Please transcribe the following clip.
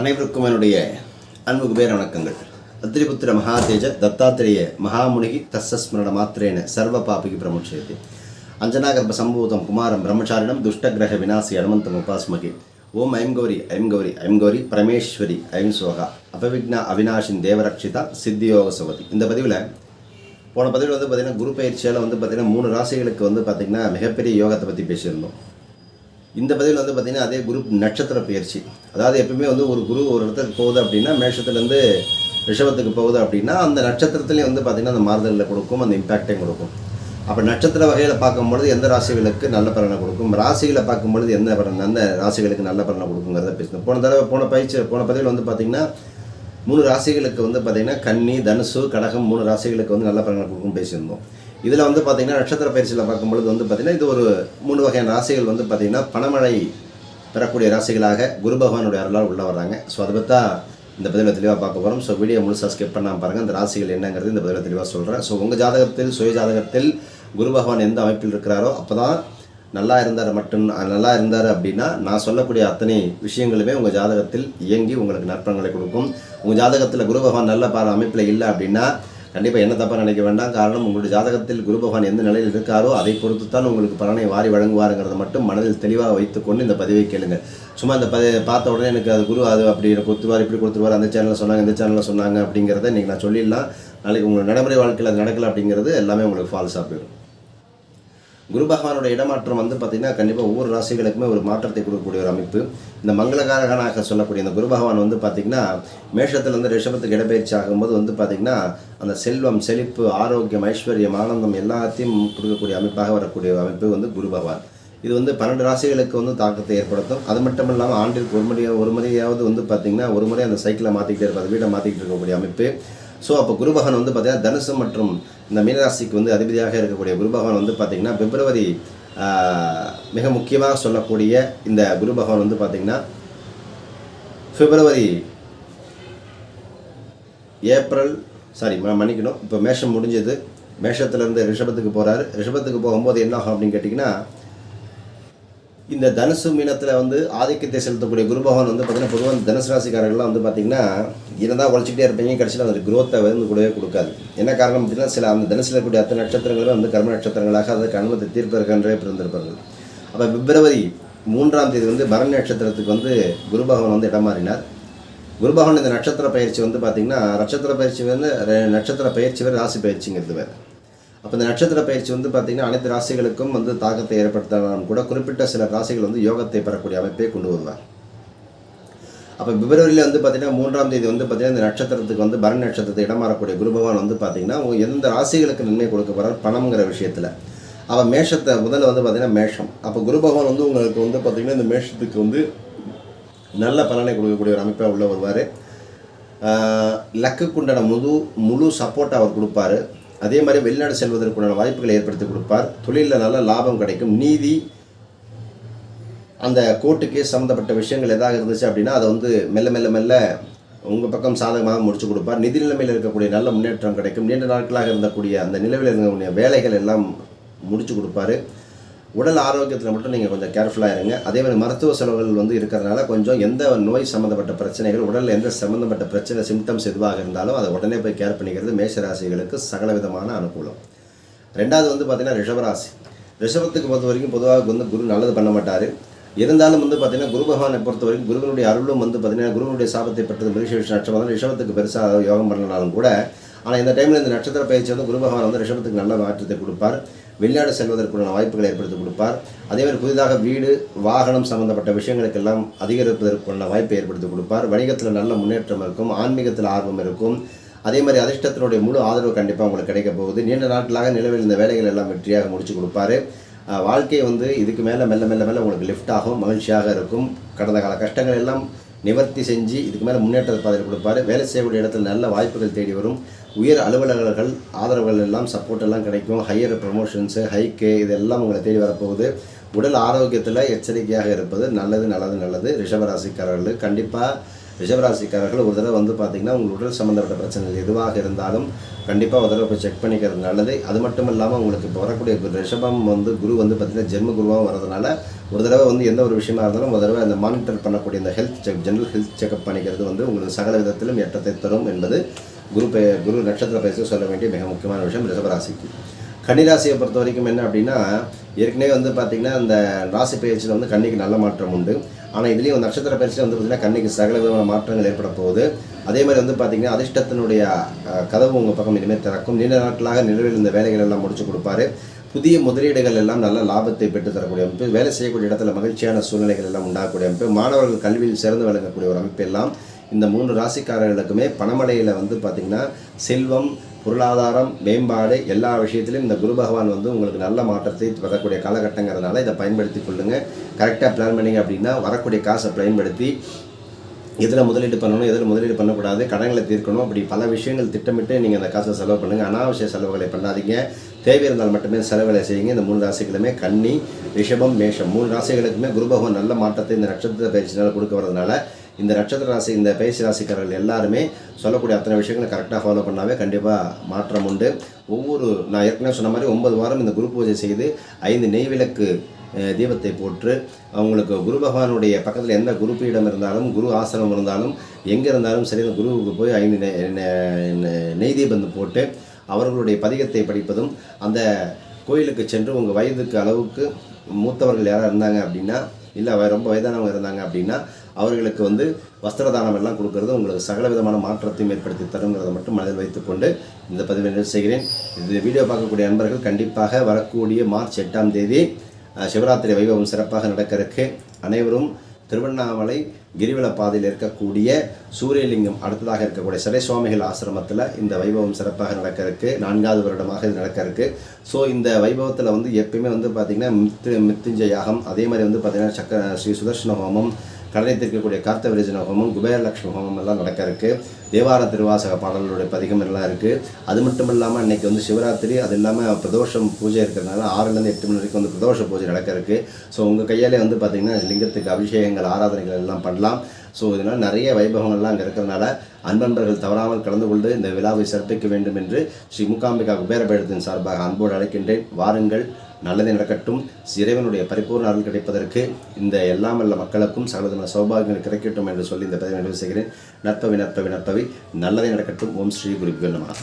அனைவருக்கும் என்னுடைய அன்பு பேர் வணக்கங்கள். அத்திரிபுத்திர மகாதேஜ தத்தாத்திரேய மகாமுனிகி தஸ்ஸஸ்மரண மாத்திரேன சர்வ பாபிகி பிரமுட்சயதி அஞ்சனாகர்ப சம்பூதம் குமாரம் பிரம்மச்சாரிடம் துஷ்டகிரக வினாசி அனுமந்தம் உபாஸ்மகி. ஓம் ஐம் கௌரி ஐம் கௌரி ஐம் கௌரி பரமேஸ்வரி ஐம் சோகா. அபவிக்னா அவினாஷின் தேவரக்ஷிதா சித்தியோக சவதி இந்த பதிவில் போன பதிவில் வந்து பார்த்திங்கன்னா குரு பயிற்சியால் வந்து பார்த்திங்கன்னா மூணு ராசிகளுக்கு வந்து பார்த்திங்கன்னா மிகப்பெரிய யோகத்தை பற்றி பேசியிருந்தோம். இந்த பதிவில் வந்து பார்த்திங்கன்னா அதே குரு நட்சத்திர பயிற்சி. அதாவது எப்பவுமே வந்து ஒரு குரு ஒரு இடத்துக்கு போகுது அப்படின்னா மேஷத்துலேருந்து ரிஷபத்துக்கு போகுது அப்படின்னா அந்த நட்சத்திரத்துலேயும் வந்து பார்த்திங்கன்னா அந்த மாறுதலில் கொடுக்கும் அந்த இம்பேக்டையும் கொடுக்கும். அப்போ நட்சத்திர வகையில் பார்க்கும்பொழுது எந்த ராசிகளுக்கு நல்ல பலனை கொடுக்கும்? ராசிகளை பார்க்கும்பொழுது எந்த பலன் அந்த ராசிகளுக்கு நல்ல பலனை கொடுக்குங்கிறத பேசணும் போன தடவை போன பயிற்சி போன பதிவில் வந்து பார்த்திங்கன்னா மூணு ராசிகளுக்கு வந்து பார்த்திங்கன்னா கன்னி தனுசு கடகம் மூணு ராசிகளுக்கு வந்து நல்ல பலனை கொடுக்கும் பேசியிருந்தோம். இதில் வந்து பார்த்திங்கன்னா நட்சத்திர பயிற்சியில் பார்க்கும்பொழுது வந்து பார்த்திங்கன்னா இது ஒரு மூணு வகையான ராசிகள் வந்து பார்த்திங்கன்னா பணமழை பெறக்கூடிய ராசிகளாக குரு பகவானுடைய அருளால் உள்ள வர்றாங்க. ஸோ அதை பற்றி இந்த பதிவில் தெளிவாக பார்க்க போகிறோம் ஸோ வீடியோ முழுசாக ஸ்கிப் பண்ணாமல் பாருங்கள் அந்த ராசிகள் என்னங்கிறது இந்த பதிவில் தெளிவாக சொல்கிறேன் ஸோ உங்கள் ஜாதகத்தில் சுய ஜாதகத்தில் குரு பகவான் எந்த அமைப்பில் இருக்கிறாரோ அப்போ தான் நல்லா இருந்தார் மட்டும் நல்லா இருந்தார் அப்படின்னா நான் சொல்லக்கூடிய அத்தனை விஷயங்களுமே உங்கள் ஜாதகத்தில் இயங்கி உங்களுக்கு நற்பங்களை கொடுக்கும். உங்கள் ஜாதகத்தில் குரு பகவான் நல்ல பார அமைப்பில் இல்லை அப்படின்னா கண்டிப்பாக என்ன தப்பாக நினைக்க வேண்டாம். காரணம் உங்களுடைய ஜாதகத்தில் குரு பகவான் எந்த நிலையில் இருக்காரோ அதை பொறுத்து தான் உங்களுக்கு பலனை வாரி வழங்குவாருங்கிறத மட்டும் மனதில் தெளிவாக வைத்துக்கொண்டு இந்த பதிவை கேளுங்க. சும்மா இந்த பதி பார்த்த உடனே எனக்கு அது குரு அது அப்படி கொடுத்துருவார் இப்படி கொடுத்துருவார் அந்த சேனலில் சொன்னாங்க இந்த சேனலில் சொன்னாங்க அப்படிங்கிறத இன்றைக்கி நான் சொல்லிடலாம். நாளைக்கு உங்களோட நடைமுறை வாழ்க்கையில் அது நடக்கலை அப்படிங்கிறது எல்லாமே உங்களுக்கு ஃபால்ஸாக போயிடும். குரு பகவானோட இடமாற்றம் வந்து பார்த்திங்கன்னா கண்டிப்பாக ஒவ்வொரு ராசிகளுக்குமே ஒரு மாற்றத்தை கொடுக்கக்கூடிய ஒரு அமைப்பு. இந்த மங்களகாரகனாக சொல்லக்கூடிய இந்த குரு பகவான் வந்து பார்த்திங்கன்னா மேஷத்தில் வந்து ரிஷபத்துக்கு இடப்பெயர்ச்சி ஆகும்போது வந்து பார்த்திங்கன்னா அந்த செல்வம் செழிப்பு ஆரோக்கியம் ஐஸ்வர்யம் ஆனந்தம் எல்லாத்தையும் கொடுக்கக்கூடிய அமைப்பாக வரக்கூடிய அமைப்பு வந்து குரு பகவான். இது வந்து பன்னெண்டு ராசிகளுக்கு வந்து தாக்கத்தை ஏற்படுத்தும். அது மட்டும் இல்லாமல் ஆண்டிற்கு ஒரு முறை ஒரு முறையாவது வந்து பார்த்திங்கன்னா ஒரு முறை அந்த சைக்கிளை மாற்றிக்கிட்டே இருப்பார். வீட்டை மாற்றிக்கிட்டு இருக்கக்கூடிய அமைப்பு. ஸோ அப்போ குரு பகவான் வந்து பார்த்தீங்கன்னா தனுசு மற்றும் இந்த மீனராசிக்கு வந்து அதிபதியாக இருக்கக்கூடிய குரு பகவான் வந்து பார்த்திங்கன்னா பிப்ரவரி மிக முக்கியமாக சொல்லக்கூடிய இந்த குரு பகவான் வந்து பார்த்திங்கன்னா பிப்ரவரி ஏப்ரல் சாரி மன்னிக்கணும். இப்போ மேஷம் முடிஞ்சது. மேஷத்துலேருந்து ரிஷபத்துக்கு போகிறாரு ரிஷபத்துக்கு போகும்போது என்ன ஆகும் அப்படின்னு கேட்டிங்கன்னா இந்த தனுசு மீனத்தில் வந்து ஆதிக்கத்தை செலுத்தக்கூடிய குரு பகவான் வந்து பார்த்தீங்கன்னா பொதுவாக இந்த தனுசு ராசிக்காரர்கள்லாம் வந்து பார்த்தீங்கன்னா இருந்தால் உழைச்சிக்கிட்டே இருப்பீங்க கடைசியில் அந்த குரோத்தை வந்து கூடவே கொடுக்காது. என்ன காரணம் அப்படின்னா சில அந்த தனுசில் இருக்கக்கூடிய அத்தனை நட்சத்திரங்களும் வந்து கர்ம நட்சத்திரங்களாக அதற்கு அனுமதி தீர்ப்பதற்கென்றே பிறந்திருப்பார்கள். அப்போ பிப்ரவரி மூன்றாம் தேதி வந்து பரணி நட்சத்திரத்துக்கு வந்து குரு பகவான் வந்து இடம் மாறினார். குரு பகவான் இந்த நட்சத்திர பயிற்சி வந்து பார்த்திங்கன்னா நட்சத்திர பயிற்சி வந்து நட்சத்திர பயிற்சி வேறு ராசி பயிற்சிங்கிறது வேறு. அப்போ இந்த நட்சத்திர பயிற்சி வந்து பார்த்திங்கன்னா அனைத்து ராசிகளுக்கும் வந்து தாக்கத்தை ஏற்படுத்தினாலும் கூட. குறிப்பிட்ட சில ராசிகள் வந்து யோகத்தை பெறக்கூடிய அமைப்பை கொண்டு வருவார். அப்போ பிப்ரவரியில் வந்து பார்த்திங்கன்னா மூன்றாம் தேதி வந்து பார்த்திங்கன்னா இந்த நட்சத்திரத்துக்கு வந்து பரண் நட்சத்திரத்தை இடமாறக்கூடிய குரு பகவான் வந்து பார்த்திங்கன்னா உங்க எந்த ராசிகளுக்கு நன்மை கொடுக்க போகிறார் பணம்ங்கிற விஷயத்தில். அவள் மேஷத்தை முதல்ல வந்து பார்த்திங்கன்னா மேஷம். அப்போ குரு பகவான் வந்து உங்களுக்கு வந்து பார்த்திங்கன்னா இந்த மேஷத்துக்கு வந்து நல்ல பலனை கொடுக்கக்கூடிய ஒரு அமைப்பாக உள்ள வருவார். லக்குக்குண்டான முழு முழு சப்போர்ட் அவர் கொடுப்பாரு. அதே மாதிரி வெளிநாடு செல்வதற்குண்டான வாய்ப்புகளை ஏற்படுத்தி கொடுப்பார். தொழிலில் நல்ல லாபம் கிடைக்கும். நீதி அந்த கோர்ட்டுக்கு சம்மந்தப்பட்ட விஷயங்கள் எதாக இருந்துச்சு அப்படின்னா அதை வந்து மெல்ல மெல்ல மெல்ல உங்கள் பக்கம் சாதகமாக முடிச்சு கொடுப்பார். நிதி நிலைமையில் இருக்கக்கூடிய நல்ல முன்னேற்றம் கிடைக்கும். நீண்ட நாட்களாக இருந்தக்கூடிய அந்த நிலவில் இருக்கக்கூடிய வேலைகள் எல்லாம் முடிச்சு கொடுப்பாரு. உடல் ஆரோக்கியத்தில் மட்டும் நீங்கள் கொஞ்சம் கேர்ஃபுல்லாக இருங்க. அதே மாதிரி மருத்துவ செலவுகள் வந்து இருக்கிறதுனால கொஞ்சம் எந்த நோய் சம்மந்தப்பட்ட பிரச்சனைகள் உடலில் எந்த சம்மந்தப்பட்ட பிரச்சனை சிம்டம்ஸ் எதுவாக இருந்தாலும் அதை உடனே போய் கேர் பண்ணிக்கிறது மேஷராசிகளுக்கு சகல விதமான அனுகூலம். ரெண்டாவது வந்து பார்த்தீங்கன்னா ரிஷபராசி. ரிஷபத்துக்கு பொறுத்த வரைக்கும் பொதுவாக வந்து குரு நல்லது பண்ண மாட்டார். இருந்தாலும் வந்து பார்த்தீங்கன்னா குரு பகவானை பொறுத்த வரைக்கும் குருவனுடைய அருளும் வந்து பார்த்தீங்கன்னா குருவனுடைய சாபத்தை பெற்றது மிருஷ நட்சத்திரம். வந்து ரிஷபத்துக்கு பெருசாக யோகம் பண்ணனாலும் கூட ஆனால் இந்த டைமில் இந்த நட்சத்திர பயிற்சி வந்து குரு பகவான் வந்து ரிஷபத்துக்கு நல்ல மாற்றத்தை கொடுப்பார். வெளிநாடு செல்வதற்குள்ள வாய்ப்புகளை ஏற்படுத்தி கொடுப்பார். அதே மாதிரி புதிதாக வீடு வாகனம் சம்பந்தப்பட்ட விஷயங்களுக்கெல்லாம் அதிகரிப்பதற்குள்ள வாய்ப்பை ஏற்படுத்தி கொடுப்பார். வணிகத்தில் நல்ல முன்னேற்றம் இருக்கும் ஆன்மீகத்தில் ஆர்வம் இருக்கும். அதே மாதிரி அதிர்ஷ்டத்தினுடைய முழு ஆதரவு கண்டிப்பாக உங்களுக்கு கிடைக்க போகுது. நீண்ட நாட்களாக நிலவில் இந்த வேலைகள் எல்லாம் வெற்றியாக முடிச்சு கொடுப்பாரு. வாழ்க்கையை வாழ்க்கை வந்து இதுக்கு மேலே மெல்ல மெல்ல மெல்ல உங்களுக்கு லிஃப்ட் ஆகும் மகிழ்ச்சியாக இருக்கும். கடந்த கால கஷ்டங்கள் எல்லாம் நிவர்த்தி செஞ்சு இதுக்கு மேலே முன்னேற்ற பாதையில் கொடுப்பாரு. வேலை செய்யக்கூடிய இடத்துல நல்ல வாய்ப்புகள் தேடி வரும். உயர் அலுவலகர்கள் ஆதரவுகள் எல்லாம் சப்போர்ட் எல்லாம் கிடைக்கும். ஹையர் ப்ரமோஷன்ஸு ஹைக்கு இதெல்லாம் உங்களை தேடி வரப்போகுது. உடல் ஆரோக்கியத்தில் எச்சரிக்கையாக இருப்பது நல்லது நல்லது நல்லது. ரிஷபராசிக்காரர்கள் கண்டிப்பாக ரிஷபராசிக்காரர்கள் ஒரு தடவை வந்து பார்த்திங்கன்னா உங்கள் உடல் சம்மந்தப்பட்ட பிரச்சனைகள் எதுவாக இருந்தாலும் கண்டிப்பாக ஒரு தடவை போய் செக் பண்ணிக்கிறது நல்லது. அது மட்டும் இல்லாமல் உங்களுக்கு இப்போ வரக்கூடிய ரிஷபம் வந்து குரு வந்து பார்த்திங்கன்னா ஜென்ம குருவாகவும் வரதுனால ஒரு தடவை வந்து எந்த ஒரு விஷயமா இருந்தாலும் ஒரு தடவை அந்த மானிட்டர் பண்ணக்கூடிய இந்த health check general health checkup பண்ணிக்கிறது வந்து உங்களுக்கு சகல விதத்திலும் ஏற்றத்தை தரும் என்பது குரு பெ குரு நட்சத்திர பயிற்சி சொல்ல வேண்டிய மிக முக்கியமான விஷயம் ரிஷபராசிக்கு. கன்னிராசியை பொறுத்த வரைக்கும் என்ன அப்படின்னா ஏற்கனவே வந்து பார்த்திங்கன்னா அந்த ராசி பயிற்சியில் வந்து கன்னிக்கு நல்ல மாற்றம் உண்டு. ஆனால் இதுலேயும் நட்சத்திர பயிற்சியில் வந்து பார்த்திங்கன்னா கன்னிக்கு சகல விதமான மாற்றங்கள் ஏற்பட போகுது. அதே மாதிரி வந்து பார்த்திங்கன்னா அதிர்ஷ்டத்தினுடைய கதவு உங்கள் பக்கம் இனிமேல் திறக்கும். நீண்ட நாட்களாக நிலவில் இந்த வேலைகள் எல்லாம் முடிச்சு கொடுப்பாரு. புதிய முதலீடுகள் எல்லாம் நல்ல லாபத்தை பெற்று தரக்கூடிய அமைப்பு வேலை செய்யக்கூடிய இடத்துல மகிழ்ச்சியான சூழ்நிலைகள் எல்லாம் உண்டாகக்கூடிய அமைப்பு மாணவர்கள் கல்வியில் சிறந்து விளங்கக்கூடிய ஒரு அமைப்பு எல்லாம் இந்த மூன்று ராசிக்காரர்களுக்குமே பணமலையில் வந்து பார்த்திங்கன்னா செல்வம் பொருளாதாரம் மேம்பாடு எல்லா விஷயத்திலும் இந்த குரு பகவான் வந்து உங்களுக்கு நல்ல மாற்றத்தை வரக்கூடிய காலகட்டங்கிறதுனால இதை பயன்படுத்தி கொள்ளுங்கள் கரெக்டாக பிளான் பண்ணீங்க அப்படின்னா வரக்கூடிய காசை பயன்படுத்தி எதில் முதலீடு பண்ணணும் எதில் முதலீடு பண்ணக்கூடாது கடன்களை தீர்க்கணும் அப்படி பல விஷயங்கள் திட்டமிட்டு நீங்கள் அந்த காசை செலவு பண்ணுங்கள் அனாவசிய செலவுகளை பண்ணாதீங்க. தேவை இருந்தால் மட்டுமே செலவேலை செய்யுங்க. இந்த மூணு ராசிகளுமே கன்னி ரிஷபம் மேஷம். மூணு ராசிகளுக்குமே குரு பகவான் நல்ல மாற்றத்தை இந்த நட்சத்திர பயிற்சினால் கொடுக்க வரதுனால இந்த நட்சத்திர ராசி இந்த பயிற்சி ராசிக்காரர்கள் எல்லாருமே சொல்லக்கூடிய அத்தனை விஷயங்களை கரெக்டாக ஃபாலோ பண்ணாவே கண்டிப்பாக மாற்றம் உண்டு. ஒவ்வொரு நான் ஏற்கனவே சொன்ன மாதிரி ஒன்பது வாரம் இந்த குரு பூஜை செய்து ஐந்து நெய் விளக்கு தீபத்தை போட்டு அவங்களுக்கு குரு பகவானுடைய பக்கத்தில் எந்த குரு பீடம் இருந்தாலும் குரு ஆசிரமம் இருந்தாலும் எங்கே இருந்தாலும் சரி அந்த குருவுக்கு போய் ஐந்து நெ- நெ- நெய் தீபம் போட்டு அவர்களுடைய பதிகத்தை படிப்பதும் அந்த கோயிலுக்கு சென்று உங்கள் வயதுக்கு அளவுக்கு மூத்தவர்கள் யாராக இருந்தாங்க அப்படின்னா இல்லை அவர் ரொம்ப வயதானவங்க இருந்தாங்க அப்படின்னா அவர்களுக்கு வந்து வஸ்திரதானம் எல்லாம் கொடுக்கறது உங்களுக்கு சகல விதமான மாற்றத்தையும் ஏற்படுத்தி தருங்கிறத மட்டும் மனதில் வைத்துக்கொண்டு இந்த பதிவை நிறைவு செய்கிறேன். இந்த வீடியோ பார்க்கக்கூடிய நண்பர்கள் கண்டிப்பாக வரக்கூடிய மார்ச் எட்டாம் தேதி சிவராத்திரி வைபவம் சிறப்பாக நடக்கிறதுக்கு அனைவரும் திருவண்ணாமலை கிரிவல பாதையில் இருக்கக்கூடிய சூரியலிங்கம் அடுத்ததாக இருக்கக்கூடிய சடை சுவாமிகள் ஆசிரமத்தில் இந்த வைபவம் சிறப்பாக நடக்க இருக்கு நான்காவது வருடமாக இது நடக்க இருக்கு ஸோ இந்த வைபவத்தில் வந்து எப்பயுமே வந்து பார்த்திங்கன்னா மித்து மித்துஞ்ச யாகம் அதே மாதிரி வந்து பார்த்திங்கன்னா சக்கர ஸ்ரீ சுதர்ஷன ஹோமம் கடனை தீர்க்கக்கூடிய கார்த்த விரஜன ஹோமம் குபேரலட்சுமி ஹோமம் எல்லாம் நடக்க இருக்கு தேவார திருவாசக பாடல்களுடைய பதிகம் எல்லாம் இருக்கு. அது மட்டும் இல்லாமல் இன்னைக்கு வந்து சிவராத்திரி அது இல்லாமல் பிரதோஷம் பூஜை இருக்கிறதுனால ஆறுலேருந்து எட்டு மணி வரைக்கும் வந்து பிரதோஷ பூஜை நடக்க இருக்கு ஸோ உங்கள் கையாலே வந்து பார்த்தீங்கன்னா லிங்கத்துக்கு அபிஷேகங்கள் ஆராதனைகள் எல்லாம் பண்ணலாம். ஸோ இதனால் நிறைய வைபவங்கள்லாம் அங்கே இருக்கிறதுனால அன்பன்பர்கள் தவறாமல் கலந்து கொண்டு இந்த விழாவை சிறப்பிக்க வேண்டும் என்று ஸ்ரீ மூகாம்பிகா குபேரபேடத்தின் சார்பாக அன்போடு அழைக்கின்றேன். வாருங்கள் நல்லது நடக்கட்டும். இறைவனுடைய பரிபூர்ண அருள் கிடைப்பதற்கு இந்த எல்லாம் வல்ல மக்களுக்கும் சகலதமான சௌபாகியங்கள் கிடைக்கட்டும் என்று சொல்லி இந்த பதிவை நிறைவு செய்கிறேன். நற்பவி நற்பவி நற்பவி. நல்லதே நடக்கட்டும். ஓம் ஸ்ரீ குருபிகள் நமகா